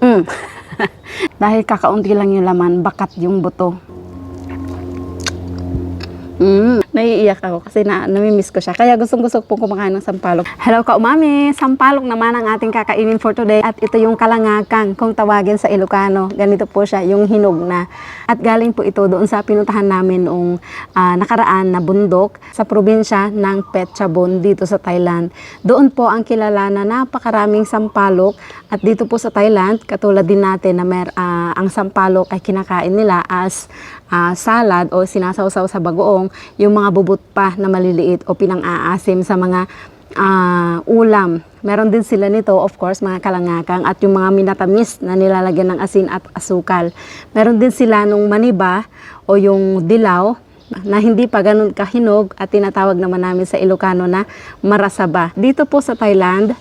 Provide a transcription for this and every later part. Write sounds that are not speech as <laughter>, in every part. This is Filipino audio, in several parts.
Mm. <laughs> Dahil kakaunti lang yung laman, bakat yung buto. Mm, naiiyak ako kasi na, namimiss ko siya. Kaya gustong gusto po kumakain ng sampalok. Hello ka umami! Sampalok naman ang ating kakainin for today. At ito yung kalangakang kung tawagin sa Ilocano. Ganito po siya, yung hinog na. At galing po ito doon sa pinuntahan namin noong ah, nakaraan na bundok sa probinsya ng Phetchabun dito sa Thailand. Doon po ang kilala na napakaraming sampalok. At dito po sa Thailand, katulad din natin na mer, ah, ang sampalok ay kinakain nila as ah, salad o sinasawsaw sa bagoong yung mga bubot pa na maliliit o pinang-aasim sa mga ah, ulam. Meron din sila nito, of course, mga kalangakang at yung mga minatamis na nilalagyan ng asin at asukal. Meron din sila nung maniba o yung dilaw na hindi pa ganun kahinog at tinatawag naman namin sa Ilocano na marasaba. Dito po sa Thailand,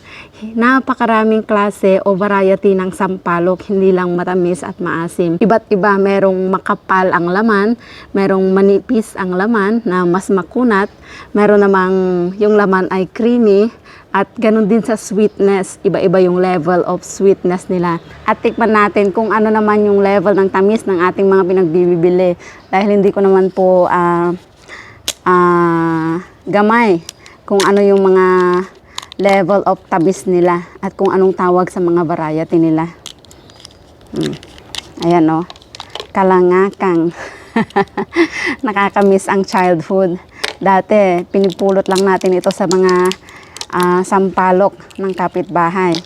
napakaraming klase o variety ng sampalok, hindi lang matamis at maasim. Iba't iba, merong makapal ang laman, merong manipis ang laman na mas makunat, meron namang yung laman ay creamy, at ganun din sa sweetness, iba-iba yung level of sweetness nila. At tikman natin kung ano naman yung level ng tamis ng ating mga pinagbibili. Dahil hindi ko naman po ah, ah, gamay kung ano yung mga level of tamis nila at kung anong tawag sa mga variety nila. Hmm. Ayan o. Kalangakang. <laughs> Nakakamiss ang childhood. Dati, pinipulot lang natin ito sa mga ah, sampalok ng kapitbahay.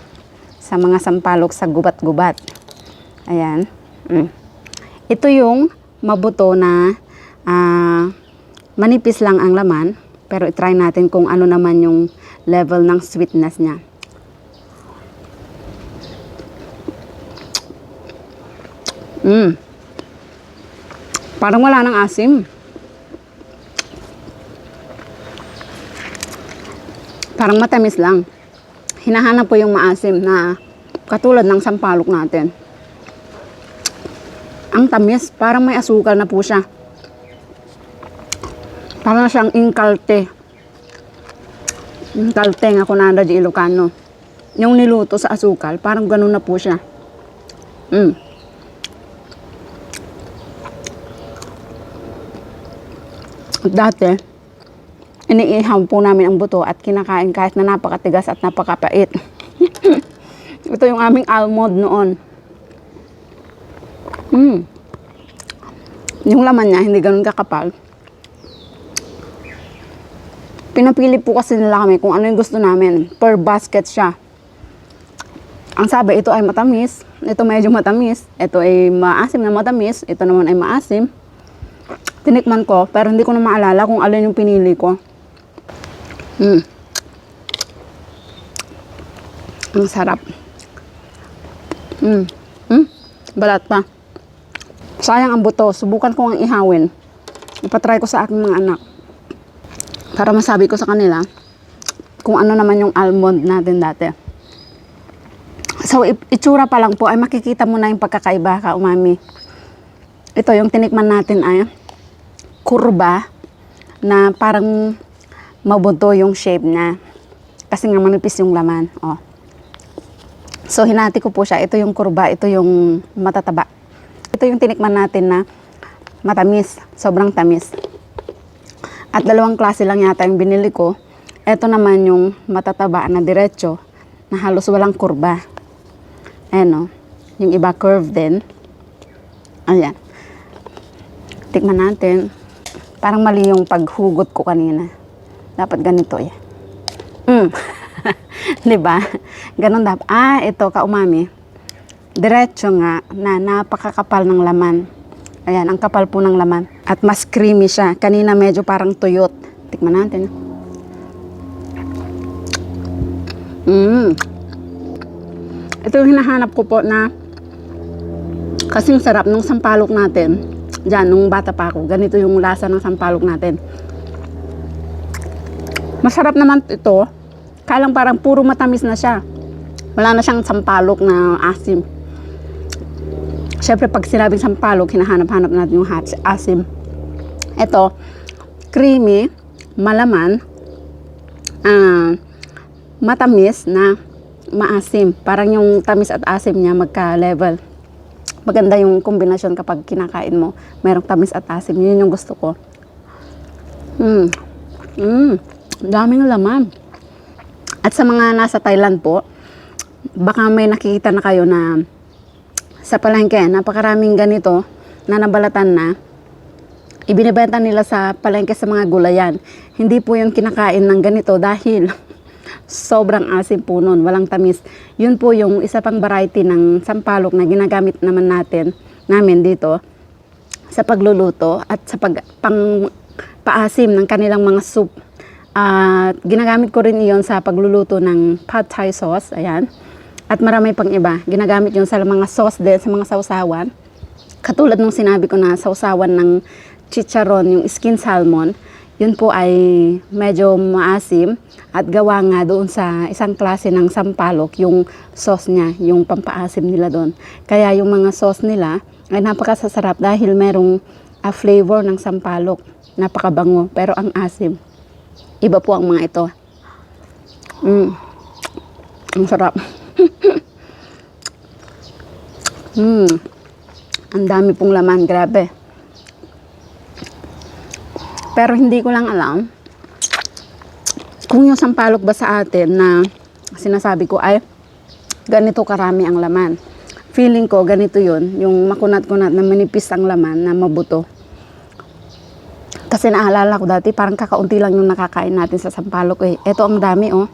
Sa mga sampalok sa gubat-gubat. Ayan. Mm. Ito yung mabuto na ah, manipis lang ang laman. Pero itry natin kung ano naman yung level ng sweetness niya. Mm. Parang wala nang asim. Parang matamis lang. Hinahanap po yung maasim na katulad ng sampalok natin. Ang tamis, parang may asukal na po siya. Parang siyang inkalte. Inkalte nga kunanda di Ilocano. Yung niluto sa asukal, parang ganun na po siya. Mm. At dati, iniihaw po namin ang buto at kinakain kahit na napakatigas at napakapait. <laughs> Ito yung aming almond noon. Mm. Yung laman niya, hindi ganun kakapal. Pinapili po kasi nila kami kung ano yung gusto namin. Per basket siya. Ang sabi, ito ay matamis. Ito medyo matamis. Ito ay maasim na matamis. Ito naman ay maasim. Tinikman ko, pero hindi ko na maalala kung alin yung pinili ko. Mm. Ang sarap. Mm. Mm. Balat pa. Sayang ang buto. Subukan ko ang ihawin. Ipatry ko sa aking mga anak. Para masabi ko sa kanila kung ano naman yung almond natin dati. So, itsura pa lang po ay makikita mo na yung pagkakaiba ka, umami. Ito, yung tinikman natin ay kurba na parang mabuto yung shape na kasi nga manipis yung laman. Oh. So, hinati ko po siya. Ito yung kurba, ito yung matataba. Ito yung tinikman natin na matamis. Sobrang tamis. At dalawang klase lang yata yung binili ko. Ito naman yung matataba na diretso na halos walang kurba. Ayan o. Yung iba curve din. Ayan. Tikman natin. Parang mali yung paghugot ko kanina. Dapat ganito yan. Mm. <laughs> Di ba? Ganon dapat. Ah, ito ka umami. Diretso nga na napakakapal ng laman. Ayan, ang kapal po ng laman. At mas creamy siya. Kanina medyo parang tuyot. Tikman natin. Mm. Ito yung hinahanap ko po na kasing sarap nung sampalok natin. Diyan, nung bata pa ako. Ganito yung lasa ng sampalok natin. Masarap naman ito. Kalang parang puro matamis na siya. Wala na siyang sampalok na asim. Siyempre, pag sinabing sampalok, hinahanap-hanap natin yung asim. Ito, creamy, malaman, ah, matamis na maasim. Parang yung tamis at asim niya magka-level. Maganda yung kombinasyon kapag kinakain mo. Merong tamis at asim. Yun yung gusto ko. Mm. Mm. Daming laman. At sa mga nasa Thailand po, baka may nakikita na kayo na sa palengke, napakaraming ganito na nabalatan na. Ibinibenta nila sa palengke sa mga gulayan. Hindi po yun kinakain ng ganito dahil <laughs> sobrang asim po nun, walang tamis. Yun po yung isa pang variety ng sampalok na ginagamit naman natin, namin dito sa pagluluto at sa pag, pang paasim ng kanilang mga soup. At ginagamit ko rin iyon sa pagluluto ng pad thai sauce, ayan. At marami pang iba. Ginagamit yun sa mga sauce din, sa mga sausawan. Katulad nung sinabi ko na sausawan ng chicharon, yung skin salmon, yun po ay medyo maasim at gawa nga doon sa isang klase ng sampalok, yung sauce niya, yung pampaasim nila doon. Kaya yung mga sauce nila ay napakasasarap dahil merong ah, flavor ng sampalok. Napakabango, pero ang asim. Iba po ang mga ito. Mm. Ang sarap. <laughs> mm. Ang dami pong laman, grabe. Pero hindi ko lang alam kung yung sampalok ba sa atin na sinasabi ko ay ganito karami ang laman. Feeling ko ganito yun, yung makunat-kunat na manipis ang laman na mabuto. Kasi naalala ko dati, parang kakaunti lang yung nakakain natin sa sampalok eh. Ito ang dami oh.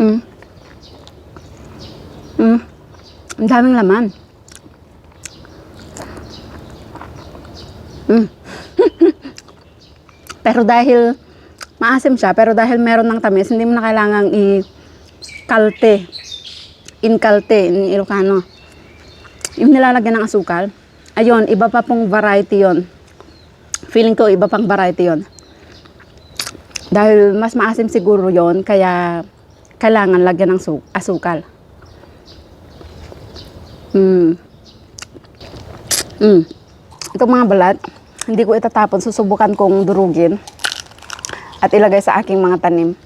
Mm. Mm. Ang daming laman. Mm. <laughs> pero dahil maasim siya, pero dahil meron ng tamis, hindi mo na kailangang i-kalte. In-kalte, in Ilocano. Yung nilalagyan ng asukal, ayun, iba pa pong variety yon Feeling ko, iba pang variety yon Dahil mas maasim siguro yon kaya kailangan lagyan ng su- asukal. Mm. Mm. Itong mga balat, hindi ko itatapon. Susubukan kong durugin at ilagay sa aking mga tanim.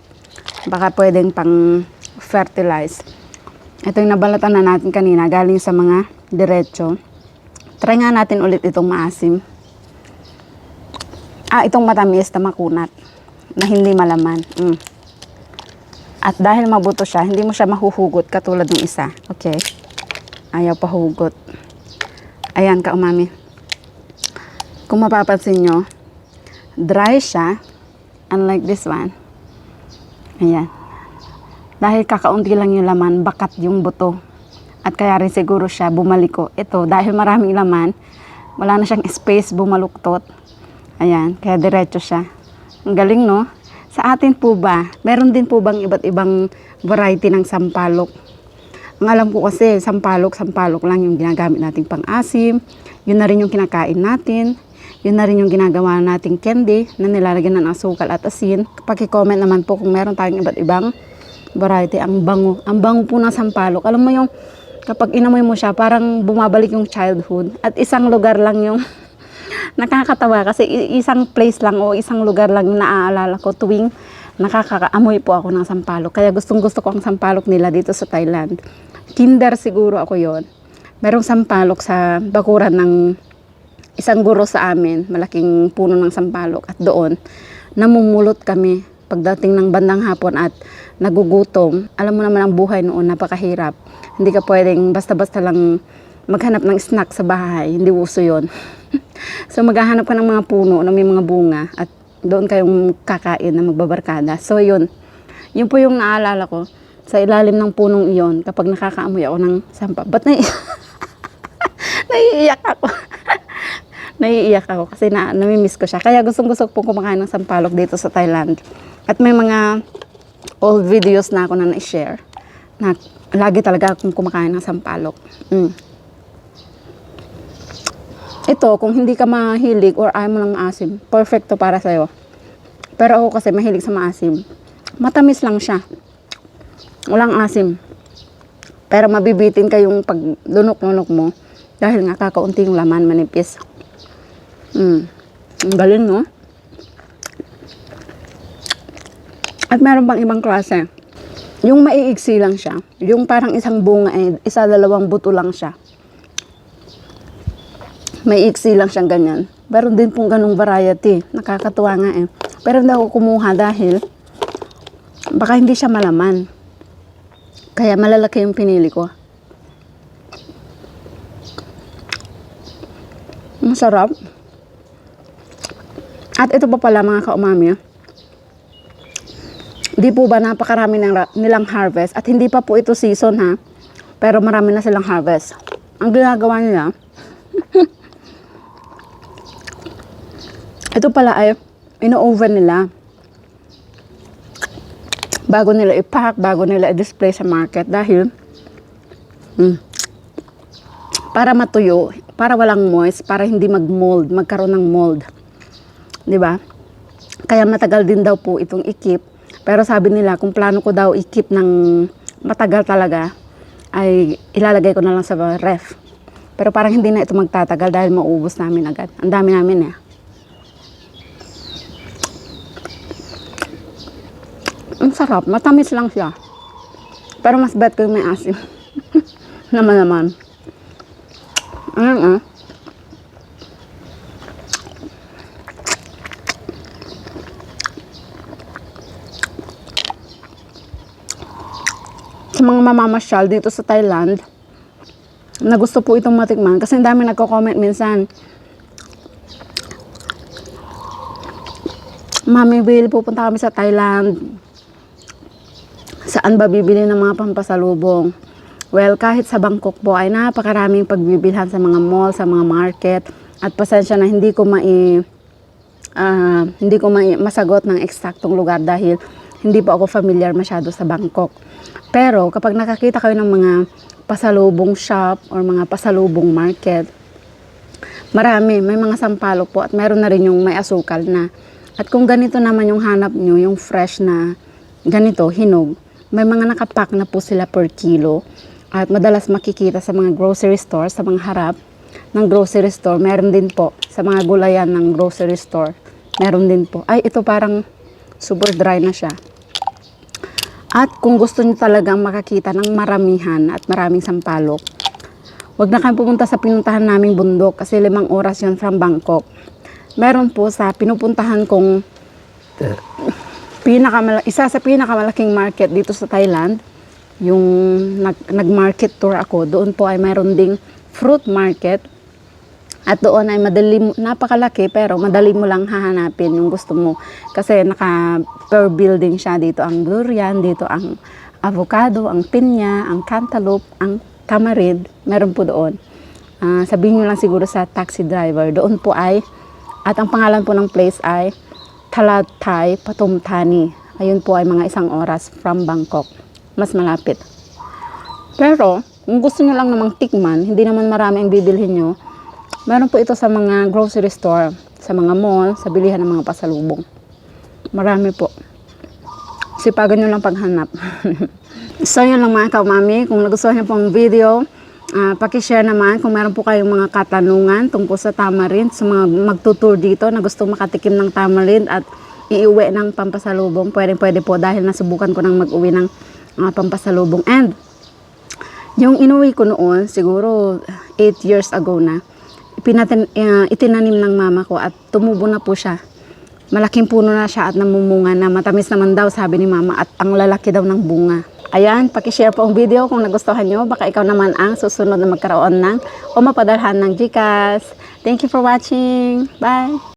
Baka pwedeng pang fertilize. Ito yung nabalatan na natin kanina, galing sa mga diretso. Try nga natin ulit itong maasim. Ah, itong matamis na makunat. Na hindi malaman. Mm. At dahil mabuto siya, hindi mo siya mahuhugot katulad ng isa. Okay. Ayaw pa hugot. Ayan ka, umami. Kung mapapansin nyo, dry siya. Unlike this one. Ayan. Dahil kakaunti lang yung laman, bakat yung buto. At kaya rin siguro siya bumaliko. Ito, dahil maraming laman, wala na siyang space bumaluktot. Ayan, kaya diretso siya. Ang galing, no? Sa atin po ba, meron din po bang iba't ibang variety ng sampalok? Ang alam ko kasi, sampalok, sampalok lang yung ginagamit nating pang-asim. Yun na rin yung kinakain natin. Yun na rin yung ginagawa nating candy na nilalagyan ng asukal at asin. Paki-comment naman po kung meron tayong iba't ibang variety. Ang bango. Ang bango po ng sampalok. Alam mo yung kapag inamoy mo siya, parang bumabalik yung childhood. At isang lugar lang yung nakakatawa kasi isang place lang o isang lugar lang naaalala ko tuwing nakakaamoy po ako ng sampalok. Kaya gustong gusto ko ang sampalok nila dito sa Thailand. Kinder siguro ako yon. Merong sampalok sa bakuran ng isang guro sa amin, malaking puno ng sampalok at doon namumulot kami pagdating ng bandang hapon at nagugutom. Alam mo naman ang buhay noon, napakahirap. Hindi ka pwedeng basta-basta lang maghanap ng snack sa bahay. Hindi uso yon. <laughs> so maghahanap ka ng mga puno na may mga bunga at doon kayong kakain na magbabarkada. So yun, yun po yung naalala ko sa ilalim ng punong iyon kapag nakakaamoy ako ng sampa. Ba't nai- <laughs> naiiyak ako? <laughs> naiiyak ako kasi na, namimiss ko siya. Kaya gustong gusto ko kumakain ng sampalok dito sa Thailand. At may mga old videos na ako na na-share na lagi talaga akong kumakain ng sampalok. Mm. Ito, kung hindi ka mahilig or ayaw mo ng maasim, perfecto para sa'yo. Pero ako kasi mahilig sa maasim. Matamis lang siya. Walang asim. Pero mabibitin kayong pag lunok-lunok mo dahil nga kakaunti yung laman manipis. Mm. Ang galing, no? At meron pang ibang klase. Yung maiiksi lang siya. Yung parang isang bunga eh, isa dalawang buto lang siya. May iksi lang siyang ganyan. Meron din pong ganong variety. Nakakatuwa nga eh. Pero hindi ako kumuha dahil baka hindi siya malaman. Kaya malalaki yung pinili ko. Masarap. At ito pa pala mga kaumami. Di po ba napakarami ng nilang harvest at hindi pa po ito season ha. Pero marami na silang harvest. Ang ginagawa nila, ito pala ay ino-oven nila. Bago nila i-pack, bago nila i-display sa market dahil hmm, para matuyo, para walang moist, para hindi mag-mold, magkaroon ng mold. 'Di ba? Kaya matagal din daw po itong ikip. Pero sabi nila, kung plano ko daw ikip ng matagal talaga, ay ilalagay ko na lang sa ref. Pero parang hindi na ito magtatagal dahil maubos namin agad. Ang dami namin eh. Ang sarap. Matamis lang siya. Pero mas bet ko yung may asim. <laughs> naman naman. Ayun ah. sa mga mamamasyal dito sa Thailand na gusto po itong matikman kasi ang dami nagko-comment minsan Mami Will, pupunta kami sa Thailand. Saan ba bibili ng mga pampasalubong? Well, kahit sa Bangkok po ay napakaraming pagbibilhan sa mga mall, sa mga market. At pasensya na hindi ko mai ah, hindi ko mai masagot ng eksaktong lugar dahil hindi po ako familiar masyado sa Bangkok. Pero kapag nakakita kayo ng mga pasalubong shop or mga pasalubong market, marami, may mga sampalok po at meron na rin yung may asukal na. At kung ganito naman yung hanap nyo, yung fresh na ganito, hinog, may mga nakapack na po sila per kilo. At madalas makikita sa mga grocery store, sa mga harap ng grocery store, meron din po sa mga gulayan ng grocery store. Meron din po. Ay, ito parang super dry na siya. At kung gusto niyo talagang makakita ng maramihan at maraming sampalok, Huwag na kayo pumunta sa pinuntahan naming bundok kasi limang oras yon from Bangkok. Meron po sa pinupuntahan kong pinakamala isa sa pinakamalaking market dito sa Thailand, yung nag, nag-market tour ako, doon po ay meron ding fruit market. At doon ay madali, napakalaki pero madali mo lang hahanapin yung gusto mo. Kasi naka per building siya dito ang durian, dito ang avocado, ang pinya, ang cantaloupe, ang tamarind, meron po doon. Ah, sabihin nyo lang siguro sa taxi driver, doon po ay, at ang pangalan po ng place ay Talatay Patumtani. Ayun po ay mga isang oras from Bangkok. Mas malapit. Pero, kung gusto nyo lang namang tikman, hindi naman marami ang bibilhin nyo, meron po ito sa mga grocery store, sa mga mall, sa bilihan ng mga pasalubong. Marami po. Sipagan nyo lang paghanap. <laughs> so, yun lang mga kaumami. Kung nagustuhan nyo pong video, ah pakishare naman kung meron po kayong mga katanungan tungkol sa tamarind, sa mga magtutour dito na gustong makatikim ng tamarind at iuwi ng pampasalubong. Pwede, pwede po dahil nasubukan ko nang mag-uwi ng ah, pampasalubong. And, yung inuwi ko noon, siguro 8 years ago na, pinatin, ah, itinanim ng mama ko at tumubo na po siya. Malaking puno na siya at namumunga na matamis naman daw sabi ni mama at ang lalaki daw ng bunga. Ayan, pakishare po ang video kung nagustuhan nyo. Baka ikaw naman ang susunod na magkaroon ng o mapadalhan ng Gcash. Thank you for watching. Bye!